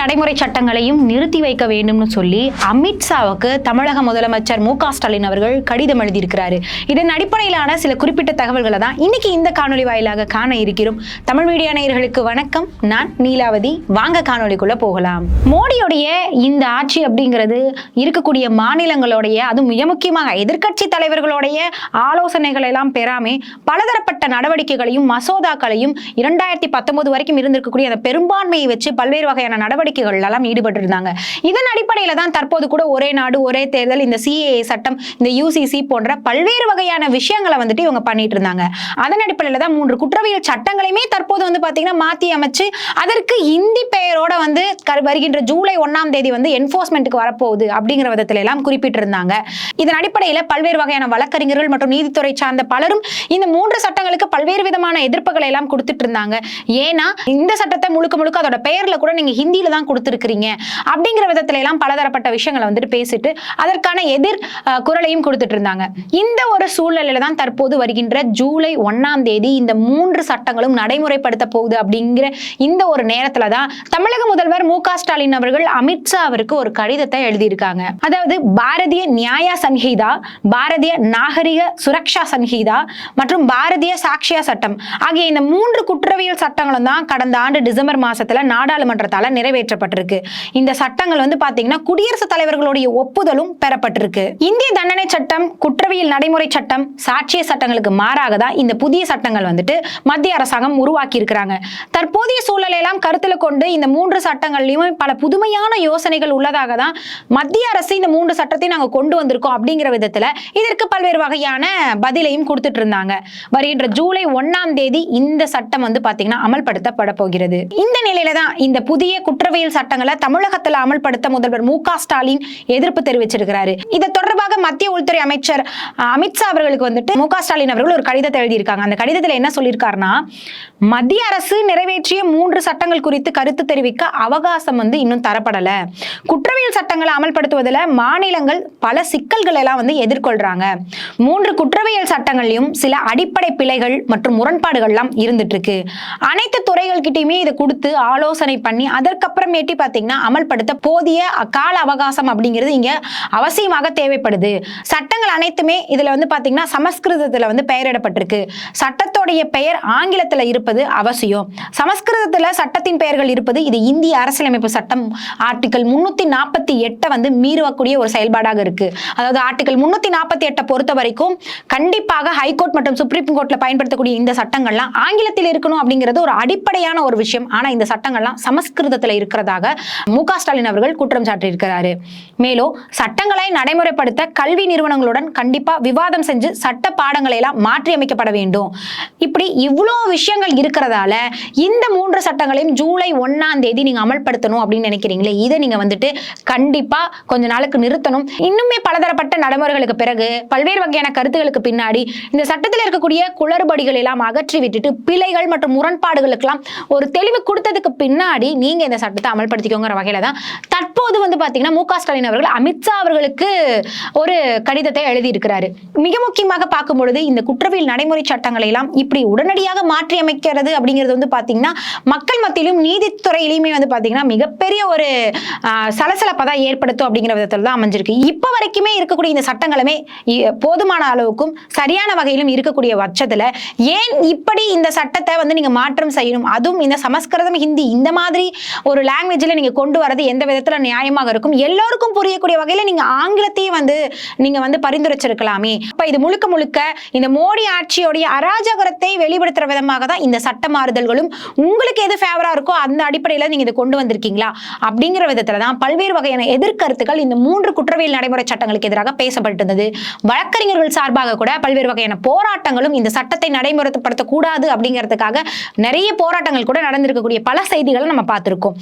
நடைமுறை சட்டங்களையும் நிறுத்தி வைக்க வேண்டும்னு சொல்லி அமித்ஷாவுக்கு தமிழக முதலமைச்சர் மு ஸ்டாலின் அவர்கள் கடிதம் எழுதியிருக்கிறாரு. இதன் அடிப்படையிலான சில குறிப்பிட்ட தகவல்களை தான் இன்னைக்கு இந்த காணொலி வாயிலாக காண இருக்கிறோம். தமிழ் மீடியா நேயர்களுக்கு வணக்கம். நான் நீலாவதி. வாங்க காணொளிக்குள்ள போகலாம். மோடியுடைய இந்த ஆட்சி அப்படிங்கிறது இருக்கக்கூடிய மாநிலங்களுடைய அதுவும் மிக முக்கியமாக எதிர்க்கட்சி தலைவர்களுடைய ஆலோசனைகள் எல்லாம் பெறாமே பலதரப்பட்ட நடவடிக்கைகளையும் மசோதாக்களையும் இரண்டாயிரத்தி பத்தொன்பது வரைக்கும் இருந்திருக்கக்கூடிய அந்த பெரும்பான்மையை வச்சு பல்வேறு வகையான நடவடிக்கை எல்லாம் ஈடுபட்டு இருந்தாங்க இதன் அடிப்படையில தான் தற்போது கூட ஒரே நாடு ஒரே தேர்தல் இந்த சிஏஏ சட்டம் இந்த யூசிசி போன்ற பல்வேறு வகையான விஷயங்களை வந்துட்டு இவங்க பண்ணிட்டு இருந்தாங்க அதன் அடிப்படையில தான் மூன்று குற்றவியல் சட்டங்களையுமே தற்போது வந்து பாத்தீங்கன்னா மாத்தி அமைச்சு அதற்கு இந்தி பெயரோட வந்து வருகின்ற ஜூலை ஒன்னாம் தேதி வந்து என்போர்ஸ்மெண்ட்டுக்கு வரப்போகுது அப்படிங்கிற விதத்துல எல்லாம் குறிப்பிட்டிருந்தாங்க. இதன் அடிப்படையில பல்வேறு வகையான வழக்கறிஞர்கள் மற்றும் நீதித்துறை சார்ந்த பலரும் இந்த மூன்று சட்டங்களுக்கு பல்வேறு விதமான எதிர்ப்புகளை எல்லாம் கொடுத்துட்டு இருந்தாங்க ஏன்னா இந்த சட்டத்தை முழுக்க முழுக்க அதோட பெயர்ல கூட நீங்க ஹிந்தியில தான் கொடுத்துருக்கீங்க அப்படிங்கிற விதத்துல எல்லாம் பலதரப்பட்ட விஷயங்களை வந்துட்டு பேசிட்டு அதற்கான எதிர் குரலையும் கொடுத்துட்டு இருந்தாங்க. இந்த ஒரு சூழ்நிலையில தான் தற்போது வருகின்ற ஜூலை ஒண்ணாம் தேதி இந்த மூன்று சட்டங்களும் நடைமுறைப்படுத்த போகுது அப்படிங்கிற இந்த ஒரு நேரத்துல தான் தமிழக முதல்வர் மு ஸ்டாலின் அவர்கள் அமித்ஷா அவருக்கு ஒரு கடிதத்தை எழுதியிருக்காங்க. அதாவது பாரதிய நியாய சன்ஹிதா பாரதிய நாகரிக சுரக்ஷா சன்ஹிதா மற்றும் பாரதிய சாக்ஷியா சட்டம் ஆகிய இந்த மூன்று குற்றவியல் சட்டங்களும் தான் கடந்த ஆண்டு டிசம்பர் மாசத்துல நாடாளுமன்றத்தால நிறைவேற்றப்பட்டிருக்கு இந்த சட்டங்கள் வந்து பாத்தீங்கன்னா குடியரசுத் தலைவர்களுடைய ஒப்புதலும் பெறப்பட்டிருக்கு. இந்திய தண்டனை சட்டம் குற்றவியல் நடைமுறை சட்டம் சாட்சிய சட்டங்களுக்கு மாறாக தான் இந்த புதிய சட்டங்கள் வந்துட்டு மத்திய அரசாங்கம் உருவாக்கி இருக்கிறாங்க தற்போதைய சூழலையெல்லாம் கருத்தில் கொண்டு இந்த மூன்று சட்டங்கள்லையும் பல புதுமையான யோசனைகள் உள்ளதாக தான் மத்திய அரசு இந்த மூன்று சட்டத்தையும் நாங்க கொண்டு வந்திருக்கோம் அப்படிங்கிற விதத்துல இதற்கு பல்வேறு வகையான பதிலையும் கொடுத்துட்டு இருந்தாங்க வருகின்ற ஜூலை ஒன்னாம் தேதி இந்த சட்டம் வந்து பாத்தீங்கன்னா அமல்படுத்தப்பட போகிறது. இந்த நிலையில தான் இந்த புதிய குற்றவியல் சட்டங்களை தமிழகத்தில் அமல்படுத்த முதல்வர் மு ஸ்டாலின் எதிர்ப்பு தெரிவிச்சிருக்கிறாரு. இது தொடர்பாக மத்திய உள்துறை அமைச்சர் அமித்ஷா அவர்களுக்கு வந்துட்டு மு ஸ்டாலின் அவர்கள் ஒரு கடிதத்தை எழுதியிருக்காங்க. அந்த கடிதத்தில் என்ன சொல்லியிருக்காருன்னா மத்திய அரசு நிறைவேற்றிய மூன்று சட்டங்கள் குறித்து கருத்து தெரிவிக்க அவகாசம் வந்து இன்னும் தரப்படல. குற்றவியல் சட்டங்களை அமல்படுத்துவதில் மாநிலங்கள் பல சிக்கல்கள் எல்லாம் வந்து எதிர்கொள்றாங்க. மூன்று குற்றவியல் சட்டங்களையும் சில அடிப்படை பிழைகள் மற்றும் முரண்பாடுகள்லாம் இருந்துட்டு இருக்கு. அனைத்து துறைகள் துறைகள்கிட்டயுமே இதை கொடுத்து ஆலோசனை பண்ணி அதற்கப்புறமேட்டி பார்த்தீங்கன்னா அமல்படுத்த போதிய கால அவகாசம் அப்படிங்கிறது இங்க அவசியமாக தேவைப்படுது. சட்டங்கள் அனைத்துமே இதுல வந்து பார்த்தீங்கன்னா சமஸ்கிருதத்துல வந்து பெயரிடப்பட்டிருக்கு. சட்டத்தோடைய பெயர் ஆங்கிலத்தில் இருப்பது அவசியம். சமஸ்கிருதத்தில் சட்டத்தின் பெயர்கள் இருப்பது இது இந்திய அரசியலமைப்பு சட்டம் ஆர்டிகல் முன்னூத்தி நாற்பத்தி எட்டை வந்து மீறக்கூடிய ஒரு செயல்பாடாக இருக்கு. அதாவது ஆர்டிகல் முன்னூத்தி நாற்பத்தி எட்டை பொறுத்த வரைக்கும் கண்டிப்பாக ஹைகோர்ட் மற்றும் சுப்ரீம் கோர்ட்ல பயன்படுத்தக்கூடிய இந்த சட்டங்கள்லாம் ஆங்கிலத்தில் இருக்கணும் அப்படிங்கிறது ஒரு அடிப்படையான ஒரு விஷயம். ஆனா இந்த சட்டங்கள்லாம் சமஸ்கிருதத்தில் இருக்கிற இருக்கிறதாக மு க ஸ்டாலின் அவர்கள் குற்றம் சாட்டியிருக்கிறாரு. மேலும் சட்டங்களை நடைமுறைப்படுத்த கல்வி நிறுவனங்களுடன் கண்டிப்பா விவாதம் செஞ்சு சட்ட பாடங்களை எல்லாம் மாற்றி அமைக்கப்பட வேண்டும். இப்படி இவ்வளோ விஷயங்கள் இருக்கிறதால இந்த மூன்று சட்டங்களையும் ஜூலை ஒன்னாம் தேதி நீங்க அமல்படுத்தணும் அப்படின்னு நினைக்கிறீங்களே? இதை நீங்க வந்துட்டு கண்டிப்பா கொஞ்ச நாளுக்கு நிறுத்தணும். இன்னுமே பலதரப்பட்ட நடைமுறைகளுக்கு பிறகு பல்வேறு வகையான கருத்துகளுக்கு பின்னாடி இந்த சட்டத்தில் இருக்கக்கூடிய குளறுபடிகள் எல்லாம் அகற்றி விட்டுட்டு பிழைகள் மற்றும் முரண்பாடுகளுக்கெல்லாம் ஒரு தெளிவு கொடுத்ததுக்கு பின்னாடி நீங்க இந்த சட்டத்தை அமல்படுத்திக்கோங்கிற வகையில தான் தற்போது வந்து பார்த்தீங்கன்னா மு ஸ்டாலின் அவர்கள் அமித்ஷா அவர்களுக்கு ஒரு கடிதத்தை எழுதியிருக்கிறாரு. மிக முக்கியமாக பார்க்கும் பொழுது இந்த குற்றவியல் நடைமுறை சட்டங்களை எல்லாம் இப்படி உடனடியாக மாற்றி அமைக்கிறது அப்படிங்கிறது வந்து பார்த்தீங்கன்னா மக்கள் மத்தியிலும் நீதித்துறையிலுமே வந்து பார்த்தீங்கன்னா மிகப்பெரிய ஒரு சலசலப்பை தான் ஏற்படுத்தும் அப்படிங்கிற விதத்தில் தான் அமைஞ்சிருக்கு. இப்போ வரைக்குமே இருக்கக்கூடிய இந்த சட்டங்களுமே போதுமான அளவுக்கும் சரியான வகையிலும் இருக்கக்கூடிய பட்சத்தில் ஏன் இப்படி இந்த சட்டத்தை வந்து நீங்கள் மாற்றம் செய்யணும்? அதுவும் இந்த சமஸ்கிருதம் ஹிந்தி இந்த மாதிரி ஒரு லாங்குவேஜில் நீங்கள் கொண்டு வரது எந்த விதத்தில் நியாயமாக இருக்கும்? எல்லோருக்கும் புரியக்கூடிய வகையில் நீங்கள் ஆங்கிலத்தையும் வந்து நீங்கள் வந்து பரிந்துரைச்சிருக்கலாமே. இப்போ இது முழுக்க முழுக்க இந்த மோடி ஆட்சியோடைய அராஜகரத்தை வெளிப்படுத்துகிற விதமாக தான் இந்த சட்ட மாறுதல்களும் உங்களுக்கு எது ஃபேவராக இருக்கோ அந்த அடிப்படையில் நீங்கள் இதை கொண்டு வந்திருக்கீங்களா? அப்படிங்கிற விதத்தில் தான் பல்வேறு வகையான எதிர்கருத்துக்கள் இந்த மூன்று குற்றவியல் நடைமுறை சட்டங்களுக்கு எதிராக பேசப்பட்டிருந்தது வழக்கறிஞர்கள் சார்பாக கூட பல்வேறு வகையான போராட்டங்களும் இந்த சட்டத்தை நடைமுறைப்படுத்தக்கூடாது அப்படிங்கிறதுக்காக நிறைய போராட்டங்கள் கூட நடந்திருக்கக்கூடிய பல செய்திகளை நம்ம பார்த்துருக்கோம்.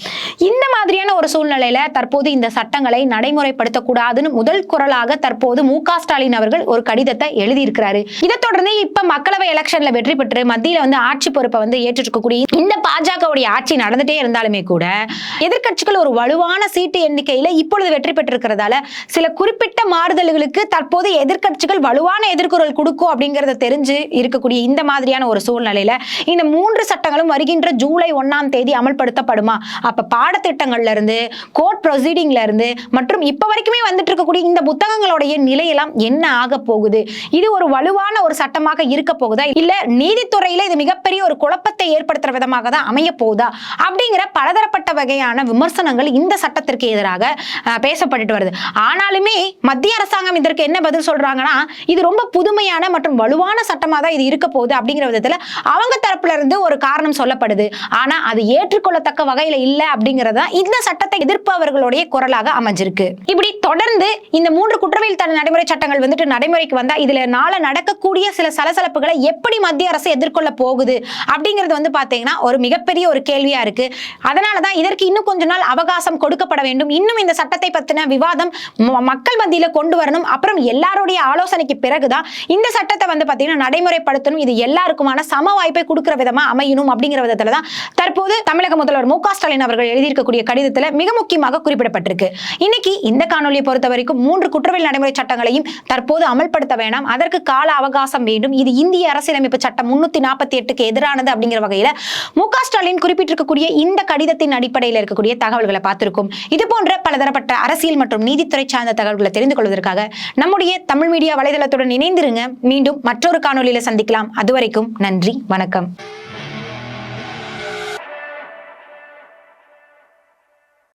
இந்த மாதிரியான ஒரு சூழ்நிலையில தற்போது இந்த சட்டங்களை நடைமுறைப்படுத்தக்கூடாதுன்னு முதல் குரலாக தற்போது மு ஸ்டாலின் அவர்கள் ஒரு கடிதத்தை எழுதியிருக்கிறாரு. இதை தொடர்ந்து இப்ப மக்களவை எலெக்ஷன்ல வெற்றி பெற்று மத்தியில வந்து ஆட்சி பொறுப்பை வந்து ஏற்றிருக்கக்கூடிய இந்த பாஜகவுடைய ஆட்சி நடந்துட்டே இருந்தாலுமே கூட எதிர்கட்சிகள் ஒரு வலுவான சீட்டு எண்ணிக்கையில இப்பொழுது வெற்றி பெற்றிருக்கிறதால சில குறிப்பிட்ட மாறுதல்களுக்கு தற்போது எதிர்கட்சிகள் வலுவான எதிர்குரல் கொடுக்கும் அப்படிங்கறத தெரிஞ்சு இருக்கக்கூடிய இந்த மாதிரியான ஒரு சூழ்நிலையில இந்த மூன்று சட்டங்களும் வருகின்ற ஜூலை ஒண்ணாம் தேதி அமல்படுத்தப்படுமா? அப்ப பாடத்திட்டங்கள்ல இருந்து கோர்ட் ப்ரொசீடிங்ல இருந்து மற்றும் இப்ப வரைக்குமே வந்துட்டு இருக்கக்கூடிய இந்த புத்தகங்களுடைய நிலையெல்லாம் என்ன ஆக போகுது? இது ஒரு வலுவான ஒரு சட்டமாக இருக்க போகுதா? இல்ல நீதித்துறையில இது மிகப்பெரிய ஒரு குழப்பத்தை ஏற்படுத்துற விதமாக தான் அமைய போகுதா? அப்படிங்கிற பலதரப்பட்ட வகையான விமர்சனங்கள் இந்த சட்டத்திற்கு எதிராக பேசப்பட்டுட்டு வருது. ஆனாலுமே மத்திய அரசாங்கம் இதற்கு என்ன பதில் சொல்றாங்கன்னா இது ரொம்ப புதுமையான மற்றும் வலுவான சட்டமாக தான் இது இருக்க போகுது அப்படிங்கிற விதத்துல அவங்க தரப்புல இருந்து ஒரு காரணம் சொல்லப்படுது. ஆனா அது ஏற்றுக்கொள்ளத்தக்க வகையில இல்லை அப்படிங்கறதா இந்த சட்டத்தை எதிர்ப்பவர்களுடைய குரலாக அமைஞ்சிருக்கு. இப்படி தொடர்ந்து இந்த மூன்று குற்றவியல் தடை நடைமுறை சட்டங்கள் வந்துட்டு நடைமுறைக்கு வந்தா இதுல நாள நடக்கக்கூடிய சில சலசலப்புகளை எப்படி மத்திய அரசு எதிர்கொள்ள போகுது அப்படிங்கிறது வந்து பாத்தீங்கன்னா ஒரு மிகப்பெரிய ஒரு கேள்வியா இருக்கு. அதனாலதான் இதற்கு இன்னும் கொஞ்ச நாள் அவகாசம் கொடுக்கப்பட வேண்டும். இன்னும் இந்த சட்டத்தை பத்தின விவாதம் மக்கள் மத்தியில கொண்டு வரணும். அப்புறம் எல்லாருடைய ஆலோசனைக்கு பிறகுதான் இந்த சட்டத்தை வந்து பாத்தீங்கன்னா நடைமுறைப்படுத்தணும். இது எல்லாருக்குமான சம வாய்ப்பை கொடுக்கிற விதமா அமையணும் அப்படிங்கிற விதத்துல தான் தற்போது தமிழக முதல்வர் மு க ஸ்டாலின் அவர்கள் எழுதியிருக்கக்கூடிய கடிதத்துல மிக முக்கியமாக குறிப்பிடப்பட்டிருக்கு. இன்னைக்கு இந்த காணொலியை பொறுத்த வரைக்கும் மூன்று குற்றவியல் நடைமுறை சட்டங்களையும் தற்போது அமல்படுத்த வேண்டாம் அதற்கு கால அவகாசம் வேண்டும். இது இந்திய அரசியலமைப்பு சட்டம் முன்னூத்தி நாற்பத்தி எட்டுக்கு எதிரானது அப்படிங்கிற வகையில மு க ஸ்டாலின் குறிப்பிட்டிருக்கக்கூடிய இந்த கடிதத்தின் அடிப்படையில் இருக்கக்கூடிய தகவல்களை பார்த்திருக்கும். இது போன்ற பலதரப்பட்ட அரசியல் மற்றும் நீதித்துறை சார்ந்த தகவல்களை தெரிந்து கொள்வதற்காக நம்முடைய தமிழ் மீடியா வலைதளத்துடன் இணைந்திருங்க. மீண்டும் மற்றொரு காணொலியில சந்திக்கலாம். அதுவரைக்கும் நன்றி. வணக்கம்.